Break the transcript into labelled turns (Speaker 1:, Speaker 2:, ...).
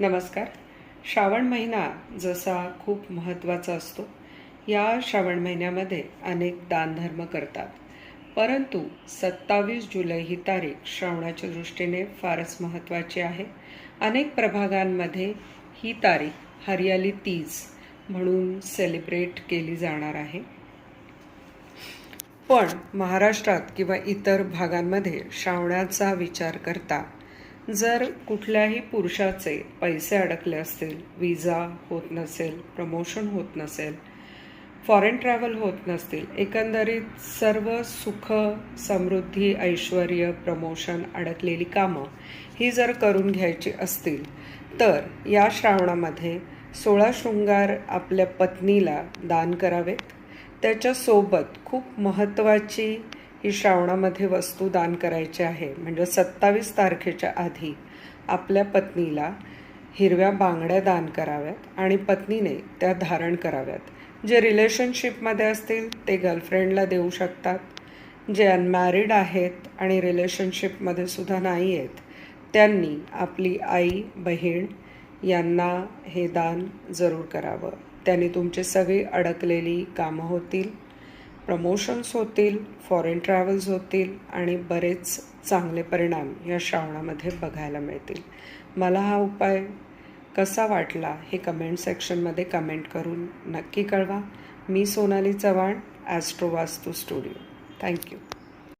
Speaker 1: नमस्कार. श्रावण महिना जसा खूप महत्त्वाचा असतो या श्रावण महिन्यामध्ये अनेक दानधर्म करतात. परंतु सत्तावीस जुलै ही तारीख श्रावणाच्या दृष्टीने फारच महत्त्वाची आहे. अनेक प्रभागांमध्ये ही तारीख हरियाली तीज म्हणून सेलिब्रेट केली जाणार आहे. पण महाराष्ट्रात किंवा इतर भागांमध्ये श्रावणाचा विचार करता जर कुठल्याही पुरुषाचे पैसे अडकले असतील विजा होत नसेल प्रमोशन होत नसेल फॉरेन ट्रॅव्हल होत नसतील एकंदरीत सर्व सुख समृद्धी ऐश्वर प्रमोशन अडकलेली कामं ही जर करून घ्यायची असतील तर या श्रावणामध्ये सोळा शृंगार आपल्या पत्नीला दान करावेत. त्याच्यासोबत खूप महत्त्वाची ही श्रावणामध्ये वस्तू दान करायची आहे. म्हणजे सत्तावीस तारखेच्या आधी आपल्या पत्नीला हिरव्या बांगड्या दान कराव्यात आणि पत्नीने त्या धारण कराव्यात. जे रिलेशनशिपमध्ये असतील ते गर्लफ्रेंडला देऊ शकतात. जे अनमॅरिड आहेत आणि रिलेशनशिपमध्ये सुद्धा नाही आहेत त्यांनी आपली आई बहीण यांना हे दान जरूर करावं. त्याने तुमची सगळी अडकलेली कामं होतील. प्रमोशन्स होतील फॉरेन ट्रॅव्हल्स होतील आणि बरेच चांगले परिणाम या श्रावणामध्ये बघायला मिळतील. मला हा उपाय कसा वाटला हे कमेंट सेक्शनमध्ये कमेंट करून नक्की कळवा. मी Sonali Chavan Astrovastu studio thank you